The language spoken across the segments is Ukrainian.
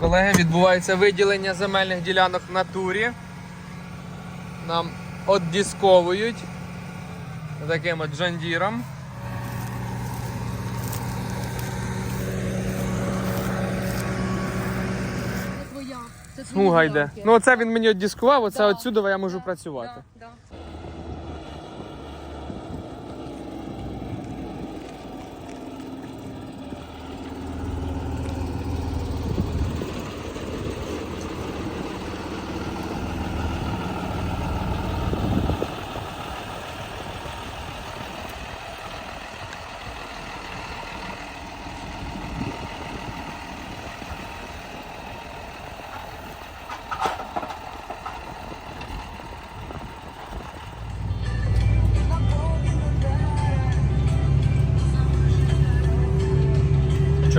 Колеги, відбувається виділення земельних ділянок в натурі. Нам отдісковують таким от джандіром. Це твоя. Це твої Смуга йде. Ну оце він мені отдіскував, оце Да, отсюди я можу да, працювати. да, да.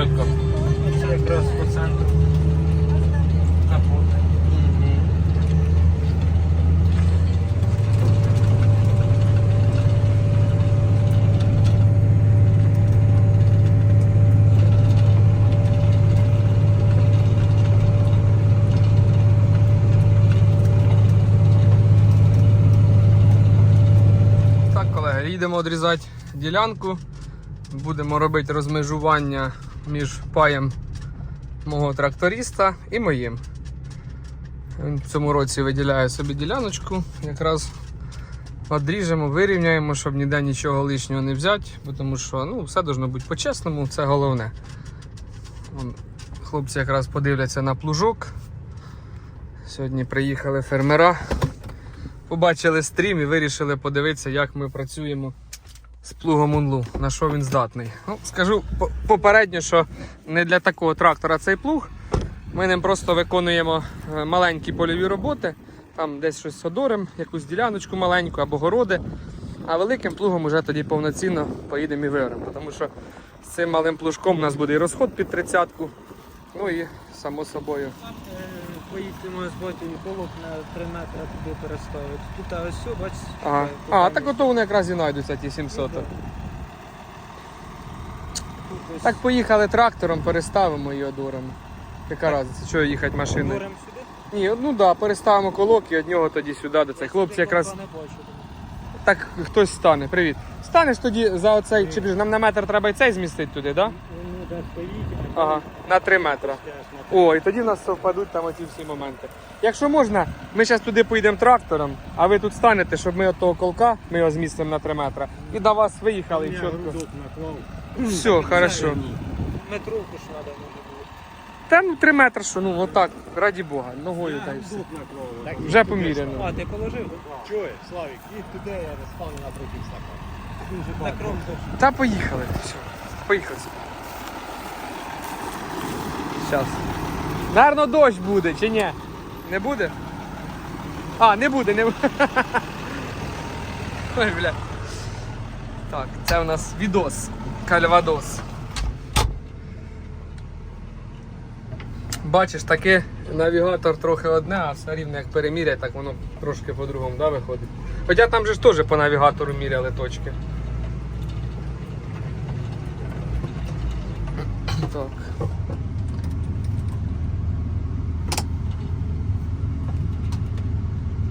Чітко. Це якраз по центру. Так, колеги, їдемо відрізати ділянку. Будемо робити розмежування між паєм мого тракториста і моїм. Він в цьому році виділяє собі діляночку. Якраз одріжемо, вирівняємо, щоб ніде нічого лишнього не взяти, тому що ну, все має бути по-чесному, це головне. Хлопці якраз подивляться на плужок. Сьогодні приїхали фермера. Побачили стрім і вирішили подивитися, як ми працюємо з плугом Унлу, на що він здатний. Ну, скажу попередньо, що не для такого трактора цей плуг. Ми ним просто виконуємо е, маленькі польові роботи, там десь щось одорим, якусь діляночку маленьку або городи. А великим плугом вже тоді повноцінно поїдемо і виоремо. Тому що з цим малим плужком у нас буде і розход під тридцятку. Ну і само собою. З ботів колок на 3 метри туди переставити. Тут а ось все, бачиш. Ага. А, так ото вони якраз і знайдуться ті 700. Тут Так поїхали трактором, переставимо і одоримо. Яка разниця, чого їхати машиною? Сюди. Ні, ну да, переставимо колок і від нього тоді сюди до цих. Хлопці якраз Не бачу. так хтось стане. Привіт. Станеш тоді за оцей, чи ж нам на метр треба і цей змістити туди, да? Стоїть, а Ага, на 3 метри. О, і тоді у нас совпадуть там оці всі моменти. Якщо можна, ми зараз туди поїдемо трактором, а ви тут станете, щоб ми від того колка, ми його змістимо на 3 метри, і до вас виїхали і чітко. Все, хорошо. Метровку ж треба може. Та ну 3 метри, що ну отак, раді Бога, ногою та й все. Вже поміряно. А, ти положив? Чуєш, Славік, їдь туди, я не стану напротив стакана. На кром Та поїхали. Все. Поїхали. Зараз. Наверно, дощ буде, чи ні? Не буде? А, не буде, не буде. Ой, бля. Так, це у нас відос. Кальвадос. Бачиш, таки навігатор трохи одне, а все рівно як переміряє, так воно трошки по-другому да, виходить. Хоча там же ж теж по навігатору міряли точки. Так.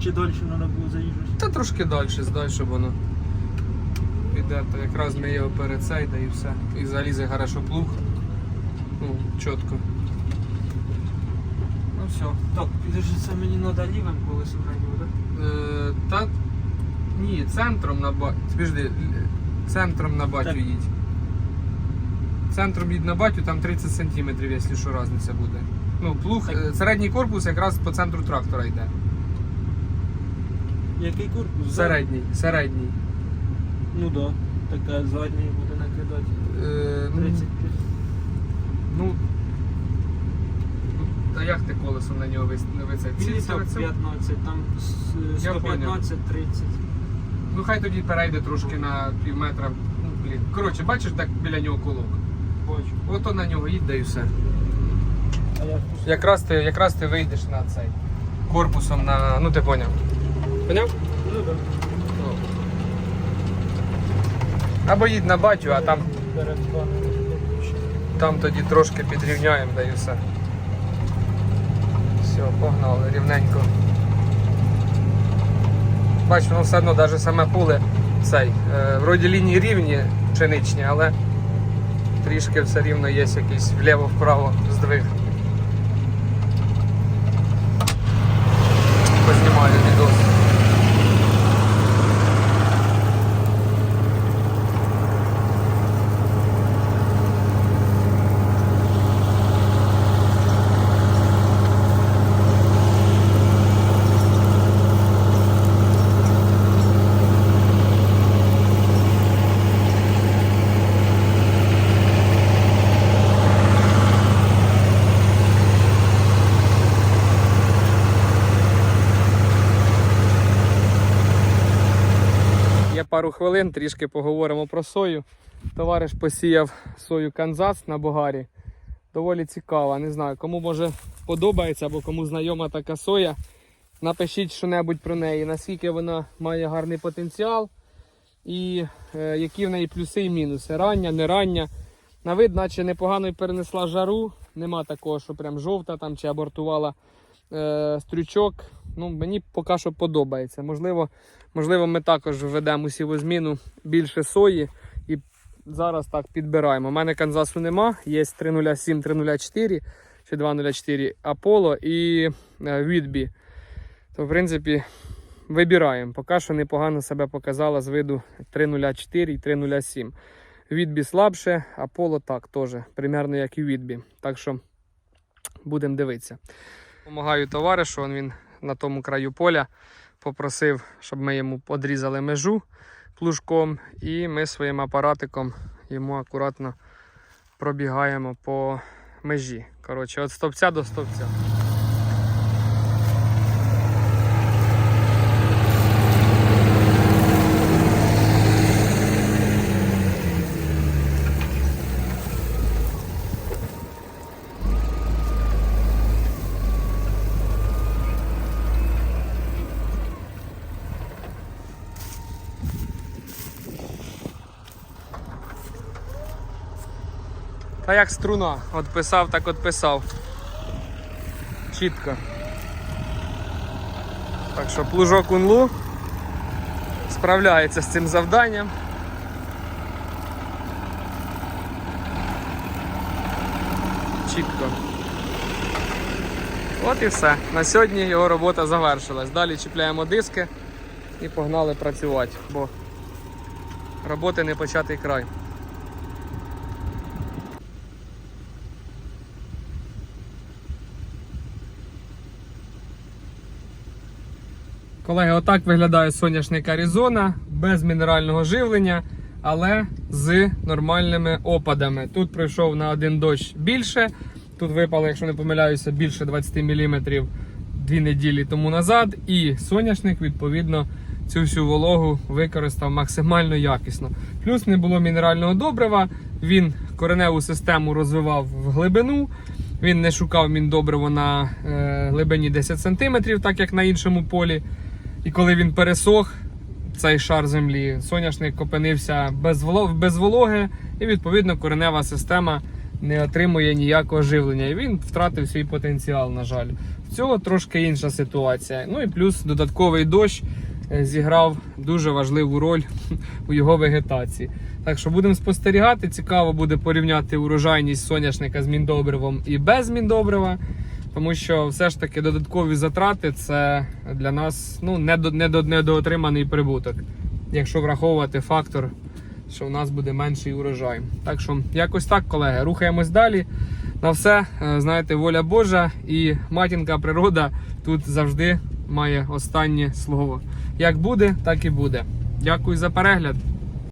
Чи дольше треба було заїжджати? Та трошки далі щоб воно піде, то якраз ми його перед цей, да і все. І залізе хорошо плуг. Ну, чітко. Ну все. Так, підожди, це мені треба лівим колесом нього, так? Е, та ні, центром на батю. Підожди, центром на батю Так. їдь. Центром їдь на батю, там 30 см, якщо що різниця буде. Ну, плуг, Так. е, середній корпус якраз по центру трактора йде. Який корпус? Середній, середній. Ну да. Така задній буде накидати. Е, ну, 30. Ну, а як ти колесом на нього вис- висадив? Мені Ці- так це- 15, там Я 115, 30. Ну хай тоді перейде трошки на пів метра. Ну, блін. Коротше, бачиш, так біля нього колок. Бачу. Ото на нього да і все. Якраз ти, якраз ти вийдеш на цей корпусом на. Ну ти поняв. Поняв? Або їдь на батю, а там, там тоді трошки підрівняємо, да і все. Погнали рівненько. Бач, воно все одно навіть саме поле цей. Е, вроді лінії рівні пшеничні, але трішки все рівно є якийсь вліво-вправо здвиг. Познімаю відос. Є пару хвилин, трішки поговоримо про сою. Товариш посіяв сою Канзас на Богарі. Доволі цікава. Не знаю, кому може подобається або кому знайома така соя. Напишіть що-небудь про неї, наскільки вона має гарний потенціал і е, які в неї плюси і мінуси. Рання, не рання. На вид, наче непогано перенесла жару. Нема такого, що прям жовта там чи абортувала е, стрючок. Ну, мені поки що подобається. Можливо, можливо, ми також введемо сівозміну більше сої і зараз так підбираємо. У мене Канзасу нема, є 307, 304 чи 204 Аполло і е, Відбі. То, в принципі, вибираємо. Поки що непогано себе показала з виду 304 і 307. Відбі слабше, Аполло так теж, примерно як і Відбі. Так що будемо дивитися. Помагаю товаришу, він на тому краю поля попросив, щоб ми йому подрізали межу плужком, і ми своїм апаратиком йому акуратно пробігаємо по межі. Коротше, від стовпця до стовпця. Та як струна, от писав, так от писав. Чітко. Так що плужок унлу справляється з цим завданням. Чітко. От і все. На сьогодні його робота завершилась. Далі чіпляємо диски і погнали працювати, бо роботи не початий край. Колеги, отак виглядає соняшник Аризона без мінерального живлення, але з нормальними опадами. Тут пройшов на один дощ більше. Тут випало, якщо не помиляюся, більше 20 мм дві неділі тому назад. І соняшник, відповідно, цю всю вологу використав максимально якісно. Плюс не було мінерального добрива, він кореневу систему розвивав в глибину. Він не шукав міндобриво на е, глибині 10 см, так як на іншому полі. І коли він пересох, цей шар землі, соняшник опинився без, без вологи, і відповідно коренева система не отримує ніякого живлення. І він втратив свій потенціал, на жаль. В цього трошки інша ситуація. Ну і плюс додатковий дощ е, зіграв дуже важливу роль у його вегетації. Так що будемо спостерігати. Цікаво буде порівняти урожайність соняшника з міндобривом і без міндобрива. Тому що все ж таки додаткові затрати це для нас ну, недо, недо, недоотриманий прибуток, якщо враховувати фактор, що в нас буде менший урожай. Так що якось так, колеги, рухаємось далі. На все, е, знаєте, воля Божа і матінка природа тут завжди має останнє слово. Як буде, так і буде. Дякую за перегляд.